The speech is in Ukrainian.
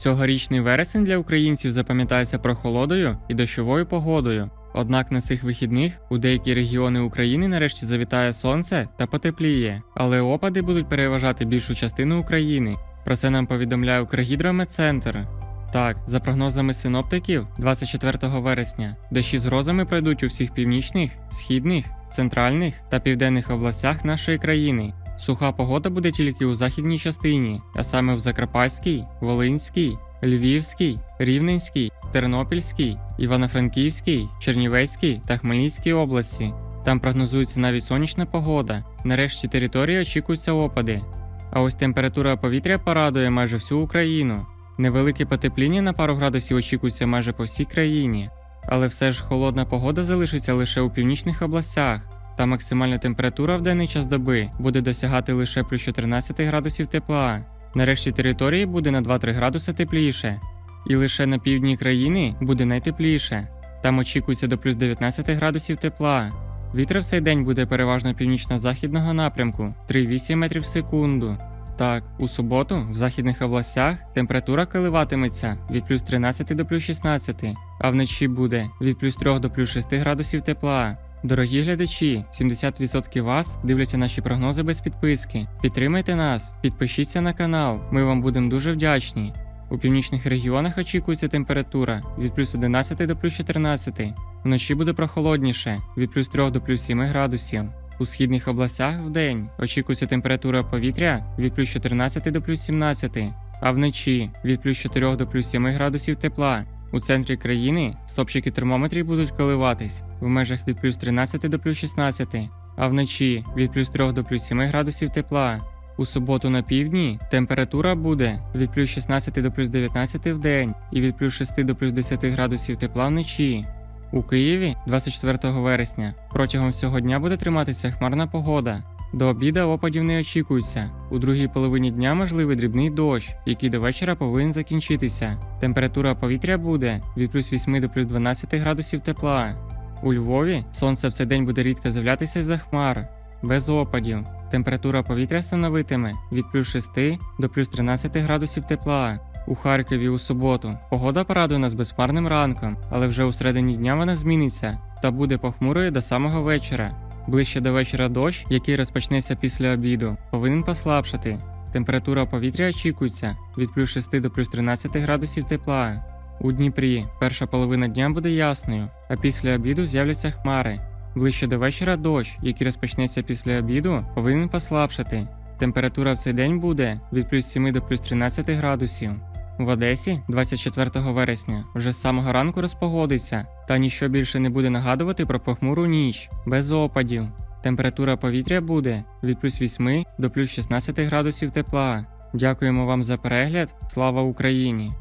Цьогорічний вересень для українців запам'ятається прохолодою і дощовою погодою. Однак на цих вихідних у деякі регіони України нарешті завітає сонце та потепліє, але опади будуть переважати більшу частину України. Про це нам повідомляє Укргідрометцентр. Так, за прогнозами синоптиків, 24 вересня дощі з грозами пройдуть у всіх північних, східних, центральних та південних областях нашої країни. Суха погода буде тільки у західній частині, а саме в Закарпатській, Волинській, Львівській, Рівненській, Тернопільській, Івано-Франківській, Чернівецькій та Хмельницькій області. Там прогнозується навіть сонячна погода. Нарешті території очікуються опади. А ось температура повітря порадує майже всю Україну. Невелике потепління на пару градусів очікується майже по всій країні. Але все ж холодна погода залишиться лише у північних областях. Та максимальна температура в денний час доби буде досягати лише плюс 14 градусів тепла. Нарешті території буде на 2-3 градуси тепліше. І лише на півдні країни буде найтепліше. Там очікується до плюс 19 градусів тепла. Вітер в цей день буде переважно північно-західного напрямку 3,8 метрів в секунду. Так, у суботу в західних областях температура коливатиметься від плюс 13 до плюс 16, а вночі буде від плюс 3 до плюс 6 градусів тепла. Дорогі глядачі, 70% вас дивляться наші прогнози без підписки. Підтримайте нас, підпишіться на канал, ми вам будемо дуже вдячні. У північних регіонах очікується температура від плюс 11 до плюс 14. Вночі буде прохолодніше від плюс 3 до плюс 7 градусів. У східних областях в день очікується температура повітря від плюс 14 до плюс 17, а вночі від плюс 4 до плюс 7 градусів тепла. У центрі країни стопчики термометрів будуть коливатись в межах від плюс 13 до плюс 16, а вночі від плюс 3 до плюс 7 градусів тепла. У суботу на півдні температура буде від плюс 16 до плюс 19 в день і від плюс 6 до плюс 10 градусів тепла вночі. У Києві 24 вересня протягом всього дня буде триматися хмарна погода. До обіда опадів не очікується. У другій половині дня можливий дрібний дощ, який до вечора повинен закінчитися. Температура повітря буде від плюс 8 до плюс 12 градусів тепла. У Львові сонце в цей день буде рідко з'являтися з-за хмар, без опадів. Температура повітря становитиме від плюс 6 до плюс 13 градусів тепла. У Харкові у суботу погода порадує нас безхмарним ранком, але вже у середині дня вона зміниться та буде похмурою до самого вечора. Ближче до вечора дощ, який розпочнеться після обіду, повинен послабшати. Температура повітря очікується від плюс 6 до плюс 13 градусів тепла. У Дніпрі перша половина дня буде ясною, а після обіду з'являться хмари. Ближче до вечора дощ, який розпочнеться після обіду, повинен послабшати. Температура в цей день буде від плюс 7 до плюс 13 градусів. В Одесі 24 вересня вже з самого ранку розпогодиться, та ніщо більше не буде нагадувати про похмуру ніч, без опадів. Температура повітря буде від плюс 8 до плюс 16 градусів тепла. Дякуємо вам за перегляд. Слава Україні!